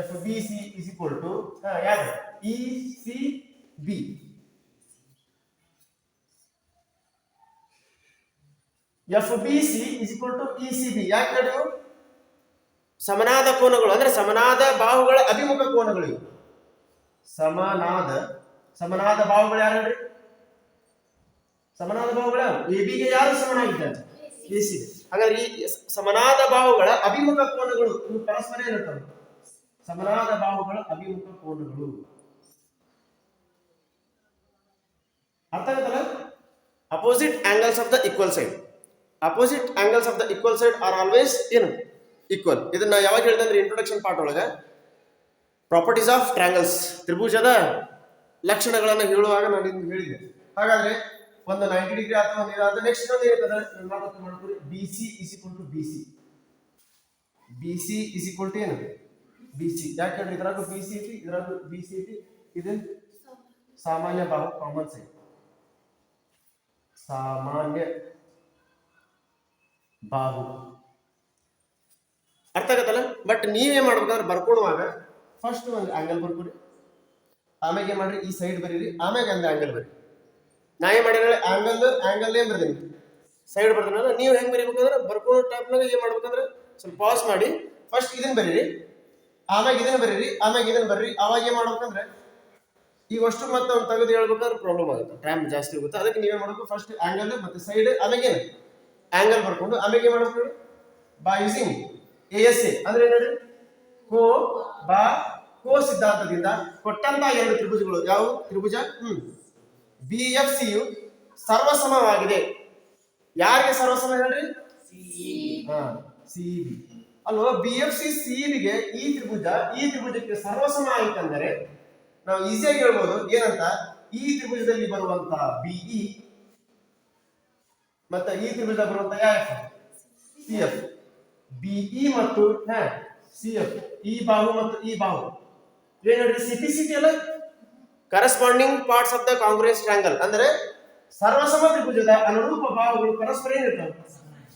F B C is equal to ಯಾಕೆ? E C B F B C is equal to C B ಯಾಕೆ ಸಮನಾದ ಕೋನಗಳು, ಅಂದ್ರೆ ಸಮನಾದ ಬಾಹುಗಳ ಅಭಿಮುಖ ಕೋನಗಳು. ಇವು. ಸಮನಾದ ಸಮನಾದ ಬಾಹುಗಳು ಯಾರು ಹೇಳ್ರಿ? ಸಮನಾದ ಬಾಹುಗಳ ಎ ಬಿಗೆ ಯಾರು ಸಮನಾಗಿದ್ದಾರೆ? ಎ ಸಿ ಹಾಗಾದ್ರೆ ಈ ಸಮನಾದ ಬಾಹುಗಳ ಅಭಿಮುಖ ಕೋನಗಳು ಇವು ಪರಸ್ಪರ ಏನಿರ್ತವೆ ಸಮನಾದ ಬಾಹುಗಳ ಅಭಿಮುಖ ಕೋನಗಳು. ಅರ್ಥ ಆಗುತ್ತಲ್ಲ? Opposite angles of the equal side opposite angles of the equal side are always ಏನು? ಈಕ್ವಲ್ ಇದನ್ನ ಯಾವಾಗ ಹೇಳಿದೆ ಅಂದ್ರೆ ಇಂಟ್ರೊಡಕ್ಷನ್ ಪಾರ್ಟ್ ಒಳಗೆ. ಪ್ರಾಪರ್ಟೀಸ್ ಆಫ್ ಟ್ರ್ಯಾಂಗಲ್ಸ್ ತ್ರಿಭುಜದ ಲಕ್ಷಣಗಳನ್ನು ಹೇಳುವಾಗ ನಾನು ನಿಮ್ಗೆ ಹೇಳಿದೆ ಹಾಗಾದ್ರೆ ಒಂದು ನೈಂಟಿ ಡಿಗ್ರಿ ಅಥವಾ ಇದಾದ ನೆಕ್ಸ್ಟ್ ಒಂದು ನಾನು ಮಾಡ್ಕೊಳ್ಳಿ B C is equal to B C B C is equal to ಏನು? ಬಿ ಸಿ ಯಾಕೆ ಹೇಳಿ ಇದ್ರಾಗ ಬಿ ಸಿ ಐತಿ, ಇದ್ರಾಗ ಬಿ ಸಿ ಐತಿ. ಇದನ್ನು ಸಾಮಾನ್ಯ ಭಾಗ ಕಾಮನ್ ಸೈಡ್ ಸಾಮಾನ್ಯ ಬಾಹು ಅರ್ಥ ಆಗತ್ತಲ್ಲ? ಬಟ್ ನೀವೇ ಮಾಡ್ಬೇಕಂದ್ರೆ ಬರ್ಕೊಡುವಾಗ ಫಸ್ಟ್ ಒಂದು ಆಂಗಲ್ ಬರ್ಕೊಡಿ. ಏನ್ ಮಾಡ್ರಿ? ಈ ಸೈಡ್ ಬರೀರಿ. ಆಮೇಲೆ ಒಂದು ಆಂಗಲ್ ಬರೀ ನಾ ಏನ್ ಮಾಡಿದ್ರೆ ಆಂಗಲ್ ಆಂಗಲ್ ಏನ್ ಬರ್ದೀನಿ. ಸೈಡ್ ಬರ್ತಾನಲ್ಲ ನೀವು ಹೆಂಗ್ ಬರೀಬೇಕಂದ್ರೆ ಬರ್ಕೊಳ್ಳೋ ಟೈಪ್ನಾಗ ಏನ್ ಮಾಡ್ಬೇಕಂದ್ರೆ ಸ್ವಲ್ಪ ಪಾಸ್ ಮಾಡಿ. ಫಸ್ಟ್ ಇದನ್ನ ಬರೀರಿ. ಆಮ್ಯಾಗ ಇದನ್ನ ಬರೀರಿ. ಆಮ್ಯಾಗ ಇದನ್ನ ಬರ್ರಿ. ಅವಾಗ ಏನ್ ಮಾಡ್ಬೇಕಂದ್ರೆ ಈಗ ಅಷ್ಟು ಮತ್ತೆ ಅವ್ನು ತೆಗೆದು ಹೇಳ್ಬೇಕಾದ್ರೆ ಪ್ರಾಬ್ಲಮ್ ಆಗುತ್ತೆ. ಟೈಮ್ ಜಾಸ್ತಿ ಹೋಗುತ್ತೆ. ಅದಕ್ಕೆ ನೀವೇ ಮಾಡಬೇಕು. ಫಸ್ಟ್ ಆಂಗಲ್ ಮತ್ತೆ ಸೈಡ್ ಆಮೇಲೆ ಆ್ಯಂಗಲ್ ಆಂಗಲ್ ಬರ್ಕೊಂಡು ಆಮೇಲೆ ಏನು ಮಾಡ್ಬೇಕು ನೋಡಿ ಬಾ ಯೂಸಿಂಗ್ ಎ ಎಸ್ ಎ ಅಂದ್ರೆ ಏನು ಕೋ ಬಾ ಕೋ ಸಿದ್ಧಾಂತದಿಂದ ಕೊಟ್ಟಂತ ಎರಡು ತ್ರಿಭುಜಗಳು. ಯಾವ? ತ್ರಿಭುಜ? ಹ್ಮ್. ಬಿ ಎಫ್ ಸಿಯು ಸರ್ವಸಮವಾಗಿದೆ. ಯಾರಿಗೆ ಸರ್ವಸಮ ಹೇಳ್ರಿ? ಹಾ ಸಿ ಬಿ ಅಲ್ವಾ? ಬಿ ಎಫ್ ಸಿ ಸಿ ಬಿಗೆ ಈ ತ್ರಿಭುಜ ಈ ತ್ರಿಭುಜಕ್ಕೆ ಸರ್ವಸಮ ಆಯ್ತಂದರೆ ನಾವು ಈಸಿಯಾಗಿ ಹೇಳ್ಬೋದು. ಏನಂತ? ಈ ತ್ರಿಭುಜದಲ್ಲಿ ಬರುವಂತಹ ಬಿಇ ಮತ್ತೆ ಈ ತ್ರಿಭುಜದಲ್ಲಿ ಬರುವಂತ ಎಫ್ ಸಿ ಎಫ್ ಬಿಇ ಮತ್ತು ಸಿ ಎಫ್ ಈ ಬಾಹು ಮತ್ತು ಈ ಬಾಹು. ಏನ್ ಹೇಳ್ರಿ? ಸಿಟಿ ಅಲ್ಲ? Corresponding parts of the congruent triangle ಅಂದ್ರೆ ಸರ್ವಸಮ ತ್ರಿಭುಜದ ಅನುರೂಪ ಬಾಹುಗಳು ಪರಸ್ಪರ ಏನಿರ್ತವೆ?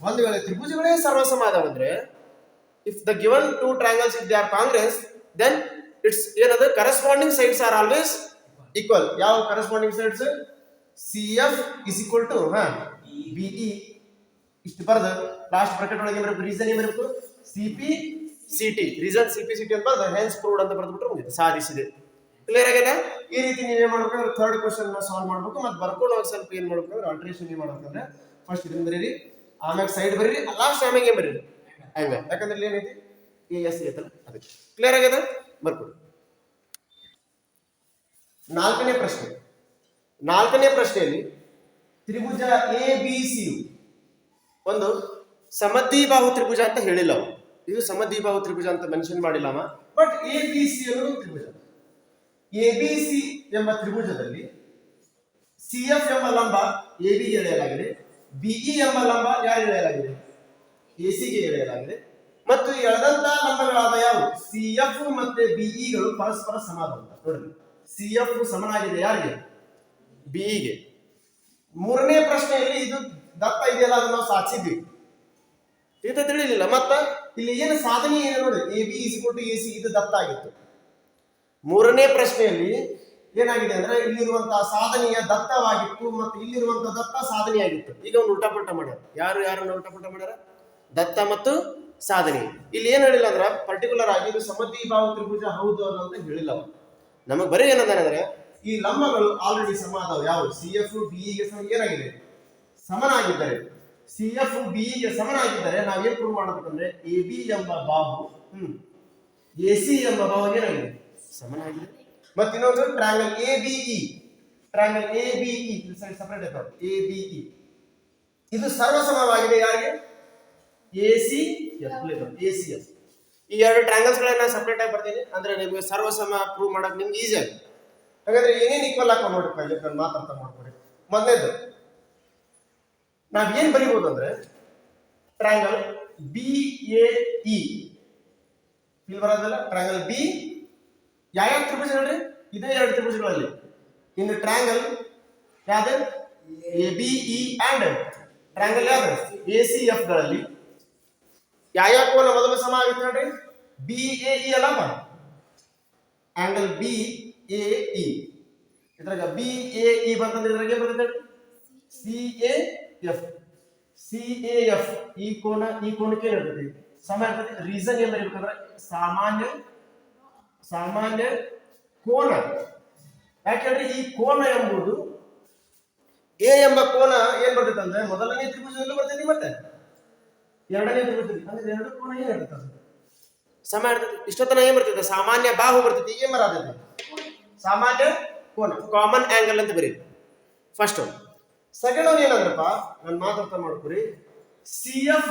ಒಂದು ವೇಳೆ ತ್ರಿಭುಜಗಳೇ ಸರ್ವಸಮ ಅದಾವಂದ್ರೆ if the given two triangles if they are congruent then it's ಏನದು? Corresponding sides are always equal ಯಾವ corresponding sides C F is equal to ಹಾ ಇ ಇಷ್ಟು ಬರೆದು. ಲಾಸ್ಟ್ ಬ್ರಾಕೆಟ್ ಒಳಗೆ ಏನ್ ರೀಸನ್ ಏನು C P C T reason C P C T ಅಂತ ಬರೆದು ಹೆನ್ಸ್ ಪ್ರೂವ್ಡ್ ಅಂತ ಬರೆದ್ಬಿಟ್ರೆ ಮುಗಿತು. ಸಾಧಿಸಿದೆ. ಕ್ಲಿಯರ್ ಆಗಿದೆ ಈ ರೀತಿ ನೀವು ಏನು ಮಾಡ್ಬೇಕಂದ್ರೆ ಥರ್ಡ್ ಕ್ವಶನ್ ಸಾಲ್ವ್ ಮಾಡ್ಬೇಕು ಮತ್ತೆ ಬರ್ಕೊಂಡು ಹೋಗಿ ಸ್ವಲ್ಪ ಏನು ಮಾಡ್ಬೇಕಂದ್ರೆ ಆಲ್ಟ್ರೇಷನ್ ಏನು ಮಾಡ್ಬೇಕಂದ್ರೆ ಫಸ್ಟ್ ಇದನ್ನ ಬರೀರಿ. ಆಮ್ಯಾಗ ಸೈಡ್ ಬರೀರಿ. ಲಾಸ್ಟ್ ಆಮೇಲೆ ಏನು ಬರೀರಿ? ಹಂಗ ಯಾಕಂದ್ರೆ ಇಲ್ಲಿ ಏನೈತಿ ಎ ಎಸ್ ಐತಲ್ಲ ಅದಕ್ಕೆ. ಕ್ಲಿಯರ್ ಆಗಿದೆ? ಬರ್ಕೊಡಿ. ನಾಲ್ಕನೇ ಪ್ರಶ್ನೆ. ನಾಲ್ಕನೇ ಪ್ರಶ್ನೆಯಲ್ಲಿ ತ್ರಿಭುಜ ಎ ಬಿ ಸಿ ಒಂದು ಸಮದ್ವಿಬಾಹು ತ್ರಿಭುಜ ಅಂತ ಹೇಳಿಲ್ಲ ಅವ ಇದು ಸಮದ್ವಿಬಾಹು ತ್ರಿಭುಜ ಅಂತ ಮೆನ್ಷನ್ ಮಾಡಿಲ್ಲ ಅವ. ಬಟ್ ಎ ಬಿ ಸಿ ಅನ್ನೋದು ತ್ರಿಭುಜ. ಎ ಬಿ ಸಿ ಎಂಬ ತ್ರಿಭುಜದಲ್ಲಿ ಸಿ ಎಫ್ ಎಂಬ ಲಂಬ ಎ ಬಿಗೆ ಎಳೆಯಲಾಗಿದೆ. ಬಿಇ ಎಂಬ ಲಂಬ ಯಾರು ಎಳೆಯಲಾಗಿದೆ? ಎ ಸಿಗೆ ಎಳೆಯಲಾಗಿದೆ. ಮತ್ತು ನಂಬರ್ಗಳಾದ ಲಂಬಗಳಾದ ಯಾವುವು? ಸಿ ಎಫ್ ಮತ್ತೆ ಬಿಇಗಳು ಪರಸ್ಪರ ಸಮಾನ ನೋಡಿ ಸಿ ಎಫ್ ಸಮನಾಗಿದೆ ಯಾರಿಗೆ? ಬಿಇಗೆ ಮೂರನೇ ಪ್ರಶ್ನೆಯಲ್ಲಿ ಇದು ದತ್ತ ಇದೆಯಲ್ಲ, ಅದನ್ನ ನಾವು ಸಾಧಿಸಿದ್ವಿ ಇದು ತಿಳಿಲಿಲ್ಲ. ಮತ್ತ? ಇಲ್ಲಿ ಏನು ಸಾಧನೆ ಏನು ನೋಡಿ? ಎ ಬಿ ಇಸ್ಕೊಟ್ಟು ಎ ಸಿ ಇದು ದತ್ತ ಆಗಿತ್ತು. ಮೂರನೇ ಪ್ರಶ್ನೆಯಲ್ಲಿ ಏನಾಗಿದೆ ಅಂದ್ರೆ, ಇಲ್ಲಿರುವಂತಹ ಸಾಧನೆಯ ದತ್ತವಾಗಿತ್ತು ಮತ್ತು ಇಲ್ಲಿರುವಂತಹ ದತ್ತ ಸಾಧನೆಯಾಗಿತ್ತು. ಈಗ ಒಂದು ಉಲ್ಟಾಪಲ್ಟ ಮಾಡ್ಯಾರ. ಯಾರು ಯಾರನ್ನ ಉಲ್ಟಾಪಲ್ಟ ಮಾಡ್ಯಾರ? ದತ್ತ ಮತ್ತು ಸಾಧನೆ. ಇಲ್ಲಿ ಏನ್ ಹೇಳಿಲ್ಲ ಅಂದ್ರೆ ಪರ್ಟಿಕ್ಯುಲರ್ ಆಗಿ ಇದು ಸಮದ್ವಿಭಾವ ತ್ರಿಭುಜ ಹೌದು ಅನ್ನೋದು ಹೇಳಿಲ್ಲ ನಮಗೆ ಬರೀ ಏನಂದ್ರೆ ಈ ಲಂಬಗಳು ಆಲ್ರೆಡಿ ಸಮ ಅದಾವ ಯಾವ ಸಿ ಎಫ್ ಬಿಇಗೆ ಸಮ ಏನಾಗಿದೆ? ಸಮನಾಗಿದ್ದಾರೆ ಸಿ ಎಫ್ ಬಿಇಗೆ ಸಮನಾಗಿದ್ದರೆ ನಾವೇನ್ ಪ್ರೂವ್ ಮಾಡಬೇಕಂದ್ರೆ ಎ ಬಿ ಎಂಬ ಬಾಹು, ಹ್ಮ್ ಎ ಸಿ ಎಂಬ ಬಾಹು ಏನಾಗಿದೆ? ಸಮನಾಗಿದೆ. ಮತ್ತೆ ಇನ್ನೊಂದು triangle A B E triangle A B E separate ಐತಾವ A B E ಇದು ಸರ್ವಸಮವಾಗಿದೆ ಯಾರಿಗೆ? ಎ ಸಿ ಈ ಎರಡು ಟ್ರಾಂಗಲ್ಸ್ ಗಳನ್ನ ಸಪರೇಟ್ ಆಗಿ ಬರ್ತೀನಿ. ಅಂದ್ರೆ ನಿಮಗೆ ಸರ್ವಸಮ ಪ್ರೂವ್ ಮಾಡೋಕೆ ನಿಮ್ಗೆ ಈಸಿ ಆಗಿ ಹಾಗಾದ್ರೆ ಏನೇನು ಈಕ್ವಲ್ ಹಾಕೋ ನೋಡಿ ಪೈಲೆ ನಾನು ಮಾತಾಡ್ತಾ ಮಾಡ್ಕೊಡಿ. ಮೊದಲೇದು ನಾವೇನು ಬರಿಬಹುದು ಅಂದ್ರೆ ಟ್ರಯಾಂಗಲ್ ಬಿ ಎ ಇಲ್ಲಿ ಬರೋದಲ್ಲ ಟ್ರಯಾಂಗಲ್ ಬಿ ಯಾವ ತ್ರಿಭುಜ ನೋಡ್ರಿ? ಇದೇ ಎರಡು ತ್ರಿಭುಜಗಳಲ್ಲಿ. ಇನ್ನು ಟ್ರಯಾಂಗಲ್ ಯಾವ್ದು? A B E and triangle ಯಾವ್ದು? ಎ ಸಿ ಎಫ್ ಗಳಲ್ಲಿ ಯಾವ ಕೋನ ಮೊದಲು ಸಮ ಆಗುತ್ತೆ ನೋಡ್ರಿ ಬಿ ಎ ಇ ಅಲ್ಲ ಆಂಗಲ್ ಬಿ ಎ ಇ ಇದ್ರಾಗ ಬಿ ಎ ಇ ಬಂತಂದ್ರೆ ಇದ್ರಾಗ ಏನ್ ಬರುತ್ತೆ C A F C A F ಈ ಕೋನ ಈ ಕೋನಕ್ಕೆ ಏನ್ ಇರ್ತೈತಿ ಸಮ ಇರ್ತೈತಿ ರೀಸನ್ ಏನ್ ಬರೀಬೇಕಂದ್ರೆ ಸಾಮಾನ್ಯ ಸಾಮಾನ್ಯ ಕೋನ ಯಾಕಂದ್ರೆ ಈ ಕೋನ ಎಂಬುದು ಎ ಎಂಬ ಕೋನ ಏನ್ ಬರ್ತೈತೆ ಅಂದ್ರೆ ಮೊದಲನೇ ತ್ರಿಭುಜದಲ್ಲೂ ಬರ್ತೈತಿ ಮತ್ತೆ ಎರಡನೇ ಅಂದ್ರೆ ಎರಡು ಕೋನ ಏನ್ ಇರ್ತೈತೆ ಸಮ ಇಷ್ಟೊತ್ತನ ಏನ್ ಬರ್ತೈತೆ ಸಾಮಾನ್ಯ ಬಾಹು ಬರ್ತೈತಿ ಏನ್ ಬರತೈತಿ ಸಾಮಾನ್ಯ ಕೋನ. ಕಾಮನ್ ಆಂಗಲ್ ಅಂತ ಬರೀ ಫಸ್ಟ್ ಸೆಕೆಂಡ್ ಒನ್ ಏನಂದ್ರಪ್ಪ? ನಾನು ಮಾತಾಡ್ತಾ ಮಾಡ್ಕೊರಿ. ಸಿ ಎಫ್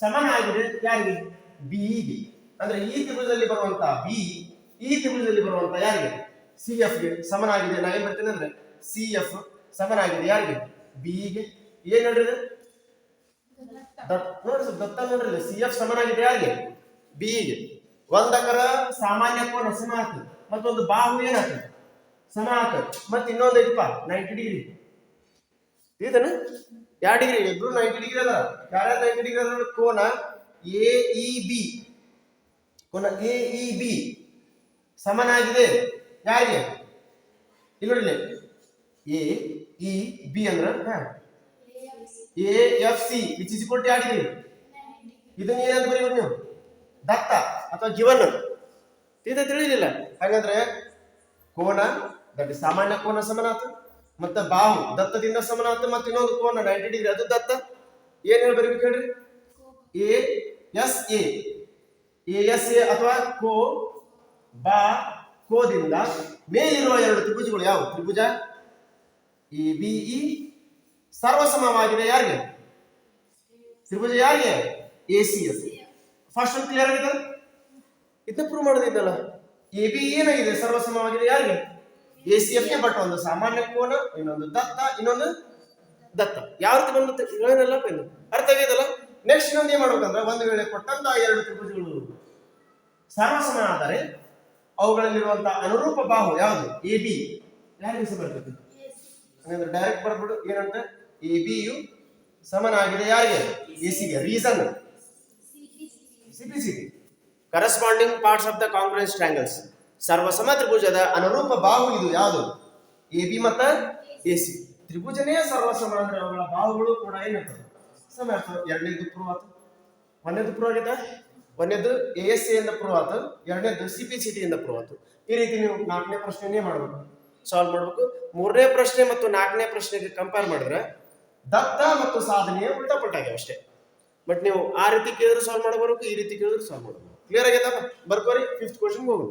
ಸಮನಾಗಿದೆ ಯಾರಿಗೆ? ಬಿ ಅಂದ್ರೆ ಈ ತ್ರಿಭುಜದಲ್ಲಿ ಬರುವಂತ ಬಿ ಈ ತ್ರಿಭುಜದಲ್ಲಿ ಬರುವಂತ ಯಾರಿಗೆ? ಸಿ ಎಫ್ಗೆ ಸಮನಾಗಿದೆ. ನಾ ಏನ್ ಬರ್ತೀನಿ ಅಂದ್ರೆ ಸಿ ಎಫ್ ಸಮನಾಗಿದೆ ಯಾರಿಗೆ? ಬಿಇಗೆ ಏನ್ ಹೇಳ್ರಿ ಇದು? ದತ್ ನೋಡ್ರಿ ದತ್ತ ನೋಡ್ರಿ ಸಿ ಎಫ್ ಸಮನಾಗಿದೆ ಯಾರಿಗೆ ಬಿಇಗೆ ಒಂದಕರ ಸಾಮಾನ್ಯ ಕೋನ ಸಮ ಆಗ್ತದೆ, ಮತ್ತೊಂದು ಬಾಹು ಏನಾಗ್ತದೆ? ಸಮ ಆಗ್ತದೆ, ಮತ್ತೆ ಇನ್ನೊಂದು ಐತಪ್ಪ ನೈಂಟಿ ಡಿಗ್ರಿ ತಿಳಿತಾನೆ ಯಾವ ಡಿಗ್ರಿ ಇಬ್ರು ನೈಂಟಿ ಡಿಗ್ರಿ ಅದ ಯಾರ್ಯಾರು ನೈಂಟಿ ಡಿಗ್ರಿ ಅದ ಕೋನ ಎ ಇ ಬಿ ಕೋನ ಎ ಇ ಬಿ ಸಮನಾಗಿದೆ. ಯಾರಿಗೆ? ಇಲ್ಲಿ ನೋಡಿಲ್ಲ ಎ ಇ ಬಿ ಅಂದ್ರ A F C which is equal ಇದನ್ನ ಏನಂತ ಬರೀಬೋದು ನೀವು ದತ್ತ ಅಥವಾ ಗಿವನ್ ಇದು ತಿಳಿಲಿಲ್ಲ ಹಾಗಂದ್ರೆ ಕೋನ ದಟ್ ಸಾಮಾನ್ಯ ಕೋನ ಸಮನಾತ, ಮತ್ತೆ ಬಾಹು ದತ್ತದಿಂದ ಸಮನಾತ, ಮತ್ತೆ ಇನ್ನೊಂದು ಕೋನ ನೈಂಟಿ ಡಿಗ್ರಿ ಅದು ದತ್ತ. ಏನ್ ಹೇಳ್ಬರ್ಬೇಕು ಹೇಳ್ರಿ? A S A S A ಅಥವಾ ಕೋ, ಬಾ, ಕೋದಿಂದ ಮೇಲಿರುವ ಎರಡು ತ್ರಿಭುಜಗಳು ಯಾವ? ತ್ರಿಭುಜ ಎ, ಬಿ, ಇ ಸರ್ವಸಮವಾಗಿದೆ ಯಾರಿಗೆ? ತ್ರಿಭುಜ ಯಾರಿಗೆ? ಎ ಸಿ ಎಸ್ ಫಸ್ಟ್ ಒಂದು ಕ್ಲಿಯರ್ ಆಗಿದೆ? ಇದು ಪ್ರೂವ್ ಮಾಡೋದಿದ್ದಲ್ಲ ಎ ಬಿ ಏನಾಗಿದೆ ಸರ್ವಸಮವಾಗಿದೆ ಯಾರಿಗೆ? ಎ ಸಿ ಎಫ್ ಬಟ್ ಒಂದು ಸಾಮಾನ್ಯ ಕೋನ ಇನ್ನೊಂದು ದತ್ತ ಇನ್ನೊಂದು ದತ್ತ. ಯಾವ ರೀತಿ ಅರ್ಥ ಆಗಿದಲ್ಲ ನೆಕ್ಸ್ಟ್ ಇನ್ನೊಂದು ಏನ್ ಮಾಡ್ಬೇಕಂದ್ರೆ ಒಂದು ವೇಳೆ ಕೊಟ್ಟಂತ ಎರಡು ತ್ರಿಭುಜಗಳು ಸರ್ವಸಮ ಆದರೆ ಅವುಗಳಲ್ಲಿರುವಂತಹ ಅನುರೂಪ ಬಾಹು ಯಾವುದು? ಎ ಬಿ ಯಾರಿಗೆ ಬರ್ತದೆ? ಹಂಗಂದ್ರೆ ಡೈರೆಕ್ಟ್ ಬರ್ಬಿಡು ಏನಂತ? ಎ ಬಿ ಯು ಸಮನಾಗಿದೆ ಯಾರಿಗೆ? ಎ ಸಿಗೆ reason C P corresponding parts of the congruent triangles ಸರ್ವಸಮ ತ್ರಿಭುಜದ ಅನುರೂಪ ಬಾಹು ಇದು ಯಾವುದು? ಎ ಬಿ ಮತ್ತ ಎ ಸಿ ತ್ರಿಭುಜನೇ ಸರ್ವಸಮ ಅಂದ್ರೆ ಅವುಗಳ ಬಾಹುಗಳು ಕೂಡ ಏನಿರ್ತದೆ ಸಮ ಎರಡನೇದು ಪ್ರೂವ್ ಒಂದನೇದು ಪ್ರೂವ್ ಆಗಿದೆ ಒಂದನೇದು ಎ ಎಸ್ ಸಿ ಇಂದ ಪ್ರೂವ್ ಆತು ಎರಡನೇದು ಸಿ ಪಿ ಸಿ ಟಿ ಇಂದ ಪ್ರೂವ್ ಆತು ಈ ರೀತಿ ನೀವು ನಾಲ್ಕನೇ ಪ್ರಶ್ನೆನೇ ಮಾಡಬೇಕು. ಸಾಲ್ವ್ ಮಾಡಬೇಕು. ಮೂರನೇ ಪ್ರಶ್ನೆ ಮತ್ತು ನಾಲ್ಕನೇ ಪ್ರಶ್ನೆಗೆ ಕಂಪೇರ್ ಮಾಡಿದ್ರೆ ದತ್ತ ಮತ್ತು ಸಾಧನೆಯ ಉಲ್ಟಾ ಪಲ್ಟಾಗ್ಯಾವ ಅಷ್ಟೇ. ಬಟ್ ನೀವು ಆ ರೀತಿ ಕೇಳಿದ್ರು ಸಾಲ್ವ್ ಮಾಡಬಾರ್ದು, ಈ ರೀತಿ ಕೇಳಿದ್ರು ಸಾಲ್ವ್ ಮಾಡಬೇಕು ಕ್ಲಿಯರ್ ಆಗ್ಯದ ಬರ್ಕೋರಿ ಫಿಫ್ತ್ ಕ್ವಶನ್ ಹೋಗೋಣ.